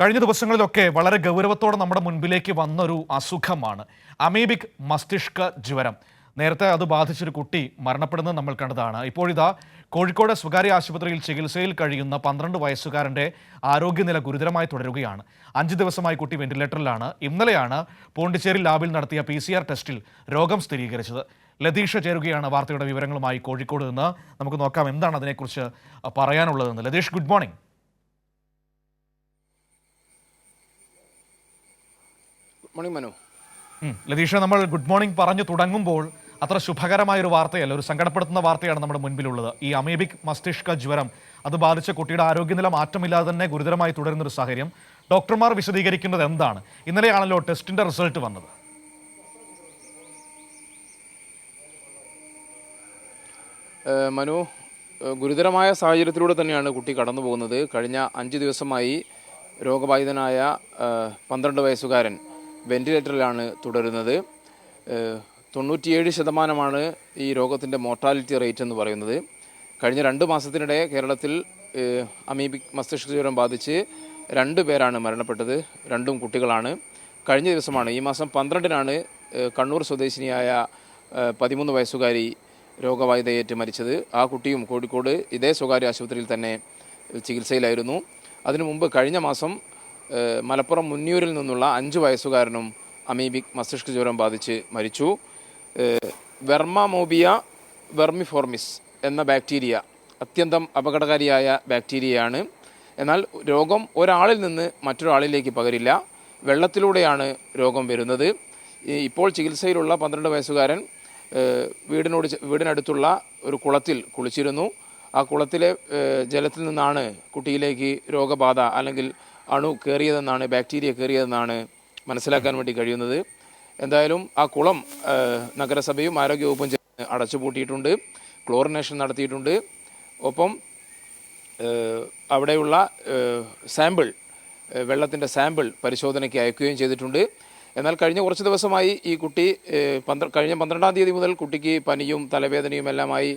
കഴിഞ്ഞ ദിവസങ്ങളിലൊക്കെ വളരെ ഗൗരവത്തോടെ നമ്മുടെ മുൻപിലേക്ക് വന്നൊരു അസുഖമാണ് അമീബിക് മസ്തിഷ്ക ജ്വരം. നേരത്തെ അത് ബാധിച്ചൊരു കുട്ടി മരണപ്പെടുന്നത് നമ്മൾ കണ്ടതാണ്. ഇപ്പോഴിതാ കോഴിക്കോട് സ്വകാര്യ ആശുപത്രിയിൽ ചികിത്സയിൽ കഴിയുന്ന പന്ത്രണ്ട് വയസ്സുകാരന്റെ ആരോഗ്യനില ഗുരുതരമായി തുടരുകയാണ്. അഞ്ച് ദിവസമായി കുട്ടി വെന്റിലേറ്ററിലാണ്. ഇന്നലെയാണ് പോണ്ടിച്ചേരി ലാബിൽ നടത്തിയ പി ടെസ്റ്റിൽ രോഗം സ്ഥിരീകരിച്ചത്. ലതീഷ ചേരുകയാണ് വാർത്തയുടെ വിവരങ്ങളുമായി കോഴിക്കോട് നിന്ന്. നമുക്ക് നോക്കാം എന്താണ് അതിനെക്കുറിച്ച് പറയാനുള്ളതെന്ന്. Latheesh good morning. Morning Manu. Latheesh നമ്മൾ ഗുഡ് മോർണിംഗ് പറഞ്ഞു തുടങ്ങുമ്പോൾ അത്ര ശുഭകരമായ ഒരു വാർത്തയല്ല ഒരു സങ്കടപ്പെടുത്തുന്ന വാർത്തയാണ് നമ്മുടെ മുൻപിലുള്ളത്. ഈ അമേബിക് മസ്തിഷ്ക ജ്വരം അത് ബാധിച്ച കുട്ടിയുടെ ആരോഗ്യനില മാറ്റമില്ലാതെ തന്നെ ഗുരുതരമായി തുടരുന്ന ഒരു സാഹചര്യം. ഡോക്ടർമാർ വിശദീകരിക്കുന്നത് എന്താണ്? ഇന്നലെയാണല്ലോ ടെസ്റ്റിന്റെ റിസൾട്ട് വന്നത്. മനു ഗുരുതരമായ സാഹചര്യത്തിലൂടെ തന്നെയാണ് കുട്ടി കടന്നു പോകുന്നത് കഴിഞ്ഞ അഞ്ച് ദിവസമായി രോഗബാധിതനായ പന്ത്രണ്ട് വയസ്സുകാരൻ വെന്റിലേറ്ററിലാണ് തുടരുന്നത്. തൊണ്ണൂറ്റിയേഴ് ശതമാനമാണ് ഈ രോഗത്തിന്റെ മോർട്ടാലിറ്റി റേറ്റ് എന്ന് പറയുന്നത്. കഴിഞ്ഞ രണ്ട് മാസത്തിനിടെ കേരളത്തിൽ അമീബിക് മസ്തിഷ്ക ജ്വരം ബാധിച്ച് രണ്ട് പേരാണ് മരണപ്പെട്ടത്. രണ്ടും കുട്ടികളാണ്. കഴിഞ്ഞ ദിവസമാണ് ഈ മാസം പന്ത്രണ്ടിനാണ് കണ്ണൂർ സ്വദേശിനിയായ പതിമൂന്ന് വയസ്സുകാരി രോഗവാധിതയേറ്റ് മരിച്ചത് ആ കുട്ടിയും കോഴിക്കോട് ഇതേ സ്വകാര്യ ആശുപത്രിയിൽ തന്നെ ചികിത്സയിലായിരുന്നു. അതിനു മുമ്പ് കഴിഞ്ഞ മാസം മലപ്പുറം മുന്നിയൂരിൽ നിന്നുള്ള അഞ്ച് വയസ്സുകാരനും അമീബിക് മസ്തിഷ്ക ജ്വരം ബാധിച്ച് മരിച്ചു. വെർമാമോബിയ വെർമിഫോർമിസ് എന്ന ബാക്ടീരിയ അത്യന്തം അപകടകാരിയായ ബാക്ടീരിയയാണ്. എന്നാൽ രോഗം ഒരാളിൽ നിന്ന് മറ്റൊരാളിലേക്ക് പകരില്ല. വെള്ളത്തിലൂടെയാണ് രോഗം വരുന്നത്. ഇപ്പോൾ ചികിത്സയിലുള്ള പന്ത്രണ്ട് വയസ്സുകാരൻ വീടിനോട് വീടിനടുത്തുള്ള ഒരു കുളത്തിൽ കുളിച്ചിരുന്നു. ആ കുളത്തിലെ ജലത്തിൽ നിന്നാണ് കുട്ടിയിലേക്ക് രോഗബാധ അല്ലെങ്കിൽ അണു കയറിയതെന്നാണ് ബാക്ടീരിയ കയറിയതെന്നാണ് മനസ്സിലാക്കാൻ വേണ്ടി കഴിയുന്നത്. എന്തായാലും ആ കുളം നഗരസഭയും ആരോഗ്യവകുപ്പും അടച്ചുപൂട്ടിയിട്ടുണ്ട് ക്ലോറിനേഷൻ നടത്തിയിട്ടുണ്ട്. ഒപ്പം അവിടെയുള്ള സാമ്പിൾ വെള്ളത്തിന്റെ സാമ്പിൾ പരിശോധനയ്ക്ക് അയക്കുകയും ചെയ്തിട്ടുണ്ട്. എന്നാൽ കഴിഞ്ഞ കുറച്ച് ദിവസമായി ഈ കുട്ടി പന്ത്ര കഴിഞ്ഞ പന്ത്രണ്ടാം തീയതി മുതൽ കുട്ടിക്ക് പനിയും തലവേദനയും എല്ലാമായി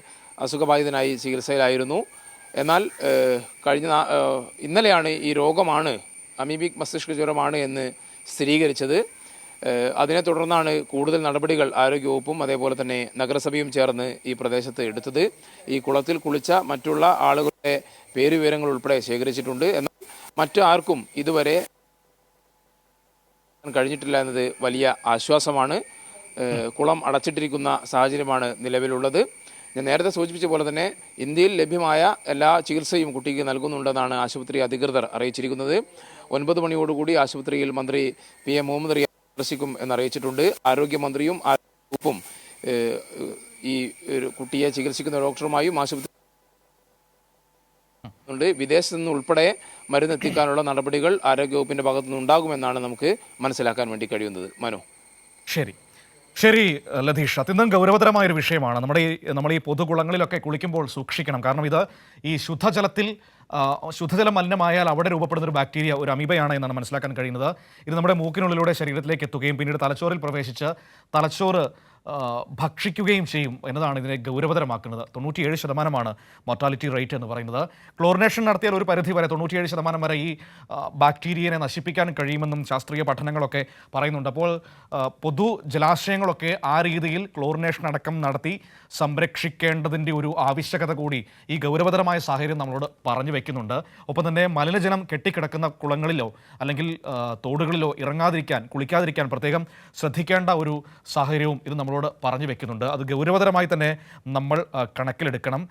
അസുഖബാധിതനായി ചികിത്സയിലായിരുന്നു. എന്നാൽ കഴിഞ്ഞ ഇന്നലെയാണ് ഈ രോഗമാണ് അമീബിക് മസ്തിഷ്ക ജ്വരമാണ് എന്ന് സ്ഥിരീകരിച്ചത്. അതിനെ തുടർന്നാണ് കൂടുതൽ നടപടികൾ ആരോഗ്യവകുപ്പും അതേപോലെ തന്നെ നഗരസഭയും ചേർന്ന് ഈ പ്രദേശത്ത് എടുത്തത്. ഈ കുളത്തിൽ കുളിച്ച മറ്റുള്ള ആളുകളുടെ പേരുവിവരങ്ങൾ ഉൾപ്പെടെ ശേഖരിച്ചിട്ടുണ്ട്. എന്നാൽ മറ്റു ആർക്കും ഇതുവരെ കഴിഞ്ഞിട്ടില്ല എന്നത് വലിയ ആശ്വാസമാണ്. കുളം അടച്ചിട്ടിരിക്കുന്ന സാഹചര്യമാണ് നിലവിലുള്ളത്. ഞാൻ നേരത്തെ സൂചിപ്പിച്ച പോലെ തന്നെ ഇന്ത്യയിൽ ലഭ്യമായ എല്ലാ ചികിത്സയും കുട്ടിക്ക് നൽകുന്നുണ്ടെന്നാണ് ആശുപത്രി അധികൃതർ അറിയിച്ചിരിക്കുന്നത്. ഒൻപത് മണിയോടുകൂടി ആശുപത്രിയിൽ മന്ത്രി പി എം മുഹമ്മദ് റിയാസ് സന്ദർശിക്കും എന്നറിയിച്ചിട്ടുണ്ട്. ആരോഗ്യമന്ത്രിയും ഏഹ്, ഈ ഒരു കുട്ടിയെ ചികിത്സിക്കുന്ന ഡോക്ടറുമായും ആശുപത്രി വിദേശത്ത് നിന്ന് ഉൾപ്പെടെ മരുന്ന് എത്തിക്കാനുള്ള നടപടികൾ ആരോഗ്യവകുപ്പിന്റെ ഭാഗത്തു നിന്ന് ഉണ്ടാകുമെന്നാണ് നമുക്ക് മനസ്സിലാക്കാൻ വേണ്ടി കഴിയുന്നത്. മനു. ശരി. ശരി ലതീഷ് അത്യന്തം ഗൗരവതരമായ ഒരു വിഷയമാണ്. നമ്മുടെ ഈ നമ്മൾ ഈ പൊതുകുളങ്ങളിലൊക്കെ കുളിക്കുമ്പോൾ സൂക്ഷിക്കണം. കാരണം ഇത് ഈ ശുദ്ധജലത്തിൽ ശുദ്ധജലം മലിനമായാൽ അവിടെ രൂപപ്പെടുന്ന ഒരു ബാക്ടീരിയ ഒരു അമീബയാണ് എന്നാണ് മനസ്സിലാക്കാൻ കഴിയുന്നത്. ഇത് നമ്മുടെ മൂക്കിനുള്ളിലൂടെ ശരീരത്തിലേക്ക് എത്തുകയും പിന്നീട് തലച്ചോറിൽ പ്രവേശിച്ച് തലച്ചോറ് ഭക്ഷിക്കുകയും ചെയ്യും എന്നതാണ് ഇതിനെ ഗൗരവതരമാക്കുന്നത്. തൊണ്ണൂറ്റിയേഴ് ശതമാനമാണ് മൊർട്ടാലിറ്റി റേറ്റ് എന്ന് പറയുന്നത്. ക്ലോറിനേഷൻ നടത്തിയാൽ ഒരു പരിധി വരെ തൊണ്ണൂറ്റിയേഴ് ശതമാനം വരെ ഈ ബാക്ടീരിയനെ നശിപ്പിക്കാൻ കഴിയുമെന്നും ശാസ്ത്രീയ പഠനങ്ങളൊക്കെ പറയുന്നുണ്ട്. അപ്പോൾ പൊതു ജലാശയങ്ങളൊക്കെ ആ രീതിയിൽ ക്ലോറിനേഷൻ അടക്കം നടത്തി സംരക്ഷിക്കേണ്ടതിന്റെ ഒരു ആവശ്യകത കൂടി ഈ ഗൗരവതരമായ സാഹചര്യം നമ്മളോട് പറഞ്ഞു വെക്കുന്നുണ്ട്. ഒപ്പം തന്നെ മലിനജലം കെട്ടിക്കിടക്കുന്ന കുളങ്ങളിലോ അല്ലെങ്കിൽ തോടുകളിലോ ഇറങ്ങാതിരിക്കാൻ കുളിക്കാതിരിക്കാൻ പ്രത്യേകം ശ്രദ്ധിക്കേണ്ട ഒരു സാഹചര്യവും ഇത് നമ്മളോട് പറഞ്ഞു വെക്കുന്നുണ്ട്. അത് ഗൗരവതരമായി തന്നെ നമ്മൾ കണക്കിലെടുക്കണം.